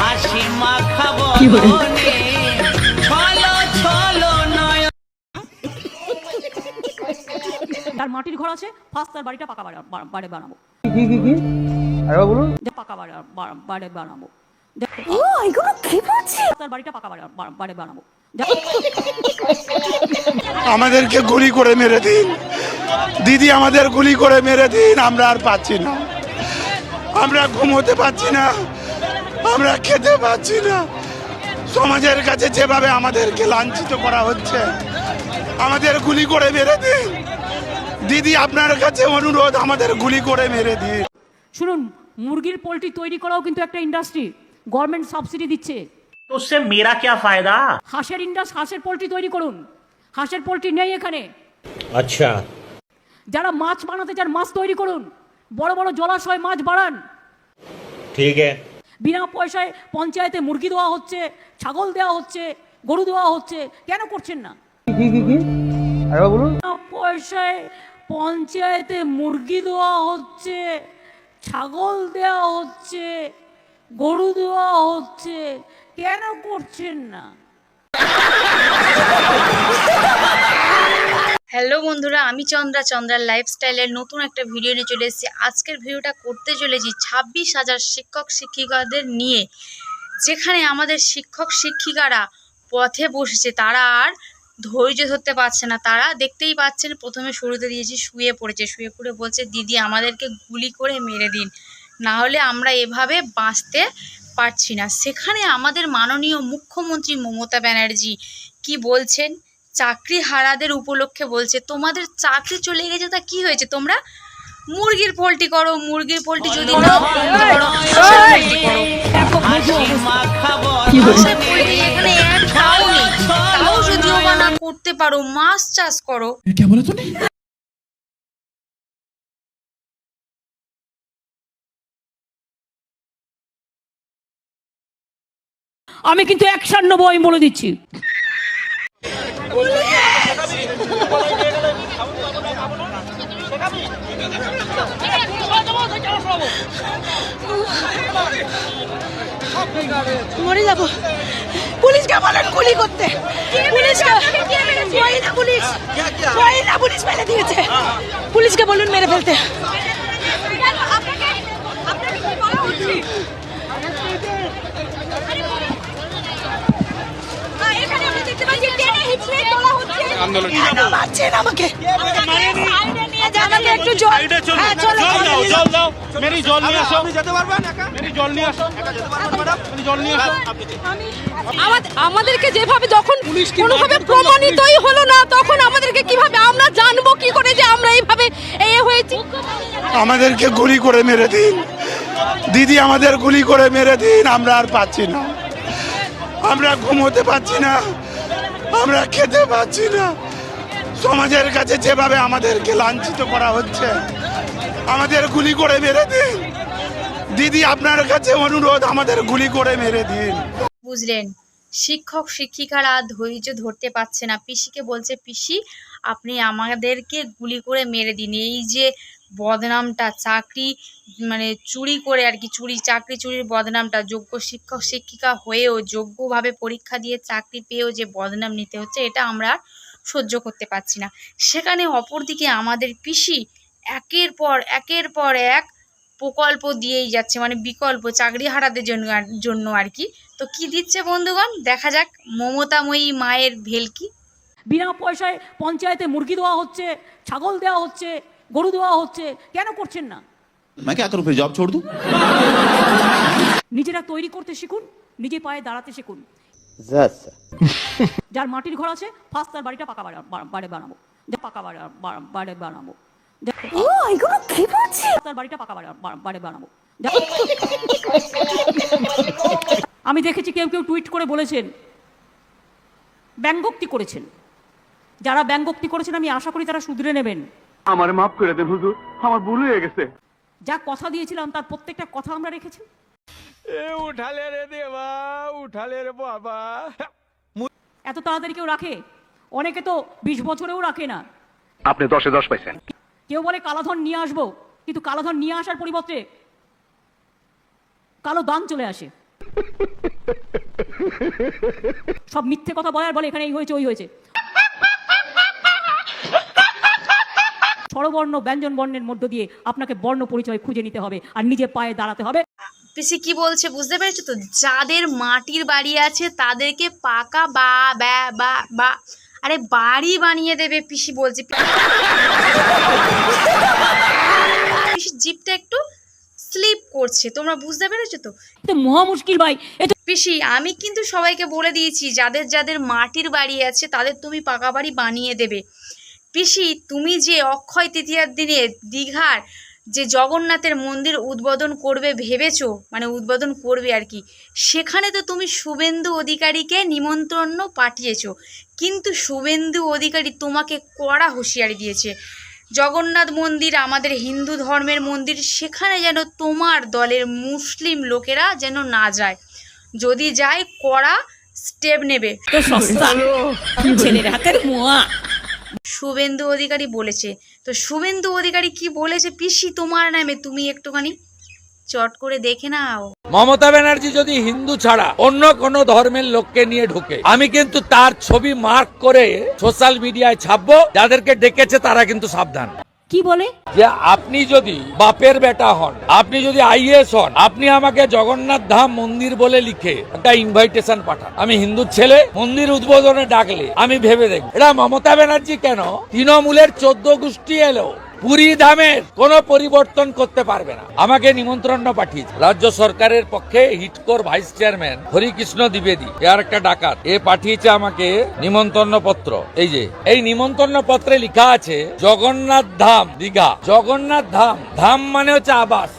হাসি তার মাটির ঘর আছে ফার্স্ট তার বাড়িটা পাকা বাড়ি বানাবো। কি কি কি? বলুন যে পাকা বাড়ি বাড়ি বানাবো। ও এগুলো কি বলছি? তার বাড়িটা পাকা বাড়ি বাড়ি বানাবো। আমাদেরকে গুলি করে মেরে দিন। দিদি আমাদের গুলি করে মেরে দিন আমরা আর পাচ্ছি না। আমরা ঘুমোতে পাচ্ছি না আমরা খেতে পাচ্ছি না সমাজের কাছে যেভাবে আমাদেরকে লাঞ্ছিত করা হচ্ছে আমাদের গুলি করে মেরে দিন দিদি আপনার কাছে অনুরোধ আমাদের গুলি করে মেরে দিন শুনুন মুরগির পোলট্রি তৈরি করাও কিন্তু একটা ইন্ডাস্ট্রি গভর্নমেন্ট সাবসিডি দিচ্ছে तो उससे मेरा क्या फायदा হাঁসের ইন্ডাস হাঁসের পোলট্রি তৈরি করুন হাঁসের পোলট্রি নেই এখানে अच्छा যারা মাছ বানাতে চান মাছ তৈরি করুন বড় বড় জলাশয় মাছ বাড়ান। ঠিক বিনা পয়সায় পঞ্চায়েতে মুরগি দেওয়া হচ্ছে ছাগল দেওয়া হচ্ছে গরু দেওয়া হচ্ছে কেন করছেন না? কি পয়সায় পঞ্চায়েতে মুরগি দেওয়া হচ্ছে ছাগল দেওয়া হচ্ছে গরু দেওয়া হচ্ছে কেন করছেন না? হ্যালো বন্ধুরা, আমি চন্দ্রা। চন্দ্রার লাইফস্টাইলের নতুন একটা ভিডিও নিয়ে চলে এসেছি। আজকের ভিডিওটা করতে চলেছি ছাব্বিশ হাজার শিক্ষক শিক্ষিকাদের নিয়ে। যেখানে আমাদের শিক্ষক শিক্ষিকারা পথে বসেছে। তারা আর ধৈর্য ধরতে পারছে না। তারা দেখতেই পাচ্ছেন, প্রথমে শুরুতে দিয়েছি, শুয়ে পড়েছে। শুয়ে পড়ে বলছে, দিদি, আমাদেরকে গুলি করে মেরে দিন। না হলে আমরা এভাবে বাঁচতে পারছি না। সেখানে আমাদের মাননীয় মুখ্যমন্ত্রী মমতা ব্যানার্জি কি বলছেন? চাকরি হারাদের উপলক্ষে বলছে তোমাদের চাকরি চলে গেছে তা কি হয়েছে? তোমরা মুরগির পোলট্রি করো মুরগির পোলট্রি যদি না করতে পারো তাও যদিও বা না করতে মাছ চাষ করো। আমি কিন্তু অ্যাকশন নেব আমি বলে দিচ্ছি। মরে যাব। পুলিশকে বলেন গুলি করতে। পুলিশকে পুলিশ। পুলিশ ফেলে দিয়েছে। পুলিশকে বলুন মেরে ফেলতে। কেন মারছেন আমাকে। আমাকে একটু জল চলো চলো। মেরি জল নিয়ে আসো। আপনি যেতে পারবেন মেরি জল নিয়ে আসো। মেরি জল নিয়ে আসো। আমাদেরকে যেভাবে যখন কোনোভাবে প্রমাণিতই হলো না তখন আমাদেরকে কীভাবে আমরা জানব কি করে যে আমরা এইভাবে এ হয়েছি? আমাদেরকে গুলি করে মেরে দিন। দিদি আমাদের গুলি করে মেরে দিন। আমরা আর পাচ্ছি না। আমরা ঘুমোতে পাচ্ছি না। আমরা খেতে পাচ্ছি না। সমাজের কাছে যেভাবে আমাদেরকে লাঞ্ছিত করা হচ্ছে, আমাদের গুলি করে মেরে দিন। দিদি, আপনার কাছে অনুরোধ, আমাদের গুলি করে মেরে দিন। বুঝলেন, শিক্ষক, শিক্ষিকারা ধৈর্য ধরতে পারছে না। পিসিকে বলছে, পিসি, আপনি আমাদেরকে গুলি করে মেরে দিন। এই যে বদনামটা, চাকরি মানে চুরি করে আর কি, চুরি, চাকরি চুরির বদনামটা, যোগ্য শিক্ষক, শিক্ষিকা হয়েও যোগ্যভাবে পরীক্ষা দিয়ে চাকরি পেয়েও যে বদনাম নিতে হচ্ছে, এটা আমরা সহ্য করতে পারছি না। সেখানে অপরদিকে আমাদের পিসি একের পর একের পর এক প্রকল্প দিয়েই যাচ্ছে মানে বিকল্প চাকরি হারাদের জন্য জন্য আর কি। তো কি দিচ্ছে বন্ধুগণ? দেখা যাক, মমতাময়ী মায়ের ভেলকি। বিনা পয়সায় পঞ্চায়েতে মুরগি দেওয়া হচ্ছে, ছাগল দেওয়া হচ্ছে গরু দেওয়া হচ্ছে কেন করছেন না मैं क्या करूं फिर जॉब छोड़ दूं নিজেরা তৈরি করতে শিখুন নিজে পায়ে দাঁড়াতে শিখুন যার মাটির ঘর আছে ফার্স্ট তার বাড়িটা পাকা বাড়ি বা- বাড়ি বানাবো যে পাকা বাড়ি বা- বাড়ি বানাবো যে ও এগুলো কি বলছি তার বাড়িটা পাকা বাড়ি বা- বাড়ি বানাবো যা- আমি দেখেছি কেউ কেউ টুইট করে বলেছেন ব্যঙ্গোক্তি করেছেন যারা ব্যঙ্গোক্তি করেছেন আমি আশা করি তারা শুধরে নেবেন আমার মাফ করে দেন হুজুর। আমার ভুল হয়ে গেছে। যা কথা দিয়েছিলাম তার প্রত্যেকটা কথা আমরা রেখেছি। এ উঠালে রে দেবা উঠালে রে বাবা। এত তাড়াতাড়ি কেউ রাখে? অনেকে তো বিশ বছরেও রাখে না। আপনি দশে দশ পাইছেন। কেউ বলে কালাধন নিয়ে আসব কিন্তু কালাধন নিয়ে আসার পরিবর্তে কালো দান চলে আসে। সব মিথ্যে কথা বলার বলে এখানে এই হয়েছে ওই হয়েছে। স্বরবর্ণ ব্যঞ্জন বর্ণের মধ্য দিয়ে আপনাকে বর্ণ পরিচয় খুঁজে নিতে হবে আর নিজে পায়ে দাঁড়াতে হবে। পিসি কি বলছে বুঝতে পেরেছ তো? যাদের মাটির বাড়ি আছে তাদেরকে পাকা বা বা বা বা আরে বাড়ি বানিয়ে দেবে পিসি বলছে। পিসি জিপটা একটু স্লিপ করছে তোমরা বুঝতে পেরেছ তো মহা মুশকিল ভাই এ তো পিসি আমি কিন্তু সবাইকে বলে দিয়েছি যাদের যাদের মাটির বাড়ি আছে তাদের তুমি পাকা বাড়ি বানিয়ে দেবে। পিসি তুমি যে অক্ষয় তৃতীয়ার দিনে দীঘার যে জগন্নাথের মন্দির উদ্বোধন করবে ভেবেছো মানে উদ্বোধন করবে আর কি সেখানে তো তুমি শুভেন্দু অধিকারীকে নিমন্ত্রণ পাঠিয়েছ কিন্তু শুভেন্দু অধিকারী তোমাকে কড়া হুঁশিয়ারি দিয়েছে জগন্নাথ মন্দির আমাদের হিন্দু ধর্মের মন্দির সেখানে যেন তোমার দলের মুসলিম লোকেরা যেন না যায় যদি যায় কড়া স্টেপ নেবে। তো ছেলের হাতের মোয়া। শুভেন্দু অধিকারী বলেছে। তো শুভেন্দু অধিকারী কি বলেছে? পিসি, তোমার নামে তুমি একটুখানি চট করে দেখে নাও। মমতা ব্যানার্জি যদি হিন্দু ছাড়া অন্য কোন ধর্মের লোককে নিয়ে ঢুকে, আমি কিন্তু তার ছবি মার্ক করে সোশ্যাল মিডিয়ায় ছাপবো। যাদেরকে ডেকেছে তারা কিন্তু সাবধান। কি বলে? যে আপনি যদি বাপের বেটা হন, আপনি যদি আইএস হন, আপনি আমাকে জগন্নাথ ধাম মন্দির বলে লিখে একটা ইনভাইটেশন পাঠান। আমি হিন্দু ছেলে, মন্দির উদ্বোধনে ডাকলে, আমি ভেবে দেখব। এটা মমতা ব্যানার্জি কেন? তৃণমূলের চোদ্দ গোষ্ঠী এলো। পুরী ধামের কোন পরিবর্তন করতে পারবে না। আমাকে নিমন্ত্রণ পাঠিয়েছে। রাজ্য সরকারের পক্ষে হিটকোর ভাইস চেয়ারম্যান হরিকৃষ্ণ দ্বিবেদী এর একটা ডাকাত, এ পাঠিয়েছে আমাকে নিমন্ত্রণ পত্র। এই যে, এই নিমন্ত্রণ পত্রে লেখা আছে, জগন্নাথ ধাম, দীঘা। জগন্নাথ ধাম ধাম মানে হচ্ছে আবাস।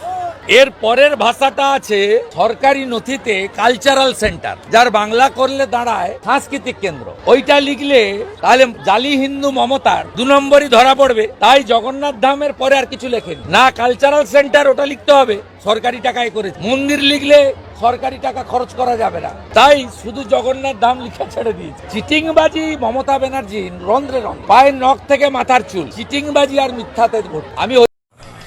এর পরের ভাষাটা আছে সরকারি নথিতে কালচারাল সেন্টার যার বাংলা করলে দাঁড়ায় সাংস্কৃতিক কেন্দ্র ওইটা লিখলে তাহলে জালি হিন্দু মমতার দু নম্বরই ধরা পড়বে তাই জগন্নাথ ধামের পরে আর কিছু লেখেনি না কালচারাল সেন্টার ওটা লিখতে হবে সরকারি টাকায় করে মন্দির লিখলে সরকারি টাকা খরচ করা যাবে না তাই শুধু জগন্নাথ ধাম লিখে ছেড়ে দিয়েছে চিটিংবাজি মমতা ব্যানার্জি রন্ধ্রে রং পায়ের নখ থেকে মাথার চুল চিটিংবাজি আর মিথ্যাতে ভোট আমি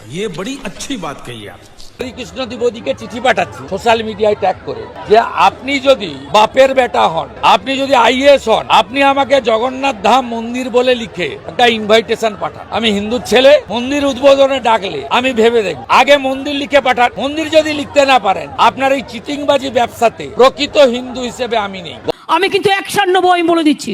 ये बड़ी अच्छी बात कही आप শ্রীকৃষ্ণ দ্বিবেদীকে চিঠি পাঠাচ্ছি সোশ্যাল মিডিয়ায় ট্যাগ করে যে আপনি যদি বাপের বেটা হন আপনি যদি আইএস হন আপনি আমাকে জগন্নাথ ধাম মন্দির বলে লিখে একটা ইনভাইটেশন পাঠান। আমি হিন্দু ছেলে মন্দির উদ্বোধনে ডাকলে আমি ভেবে দেখব আগে মন্দির লিখে পাঠান। মন্দির যদি লিখতে না পারেন আপনার এই চিটিংবাজি ব্যবসাতে প্রকৃত হিন্দু হিসেবে আমি নেই। আমি কিন্তু অ্যাকশন নেব আমি বলে দিচ্ছি।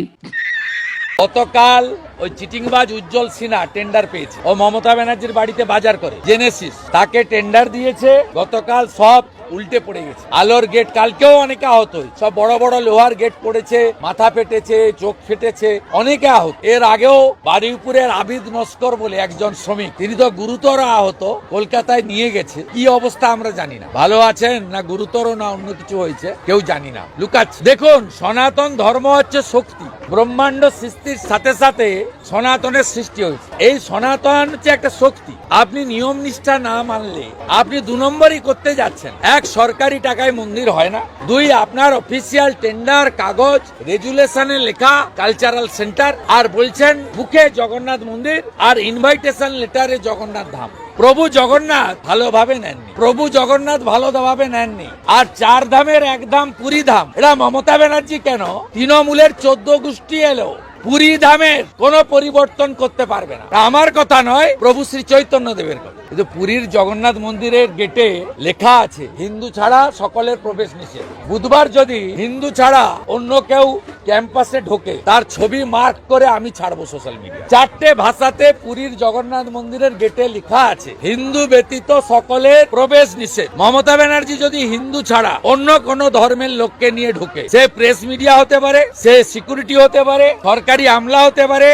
গতকাল ওই চিটিংবাজ উজ্জ্বল সিনহা টেন্ডার পেয়েছে। ও মমতা ব্যানার্জির বাড়িতে বাজার করে। জেনেসিস তাকে টেন্ডার দিয়েছে, গতকাল সব উল্টে পড়ে গেছে। আলোর গেট কালকেও অনেকে আহত হয়েছে। সব বড় বড় লোহার গেট পড়েছে, মাথা ফেটেছে, চোখ ফেটেছে, অনেকে আহত। এর আগেও বারুইপুরের আবিদ নস্কর বলে একজন শ্রমিক, তিনি তো গুরুতর আহত, কলকাতায় নিয়ে গেছে। কি অবস্থা আমরা জানি না। ভালো আছেন না গুরুতর না অন্য কিছু হয়েছে, কেউ জানি না। লুকাচ্ছে। দেখুন, সনাতন ধর্ম হচ্ছে শক্তি। ব্রহ্মাণ্ড সৃষ্টির সাথে সাথে সনাতনের সৃষ্টি হয়েছে। এই সনাতন হচ্ছে একটা শক্তি। আপনি নিয়ম নিষ্ঠা না মানলে আপনি দু নম্বরই করতে যাচ্ছেন। এক, সরকারি টাকায় মন্দির হয় না। দুই, আপনার অফিসিয়াল টেন্ডার কাগজ রেজুলেশনে লেখা কালচারাল সেন্টার আর বলছেন, বুকে জগন্নাথ মন্দির আর ইনভাইটেশন লেটারে জগন্নাথ ধাম। প্রভু জগন্নাথ ভালোভাবে নেননি। প্রভু জগন্নাথ ভালোভাবে নেননি। আর চার ধামের এক ধাম পুরী ধাম। এটা মমতা ব্যানার্জি কেন? তৃণমূলের চোদ্দ গোষ্ঠী এলো। পুরী ধামের কোন পরিবর্তন করতে পারবে না। আমার কথা নয়, প্রভু শ্রী চৈতন্য দেবের কথা। কিন্তু পুরীর জগন্নাথ মন্দিরের গেটে লেখা আছে, হিন্দু ছাড়া সকলের প্রবেশ নিষেধ। বুধবার যদি হিন্দু ছাড়া অন্য কেউ ক্যাম্পাসে ঢোকে, তার ছবি মার্ক করে আমি ছাড়বো সোশ্যাল মিডিয়া চারটে ভাষাতে পুরীর জগন্নাথ মন্দিরের গেটে লেখা আছে, হিন্দু ব্যতীত সকলের প্রবেশ নিষেধ। মমতা ব্যানার্জি যদি হিন্দু ছাড়া অন্য কোন ধর্মের লোককে নিয়ে ঢোকে, সে প্রেস মিডিয়া হতে পারে, সে সিকিউরিটি হতে পারে, সরকারি আমলা হতে পারে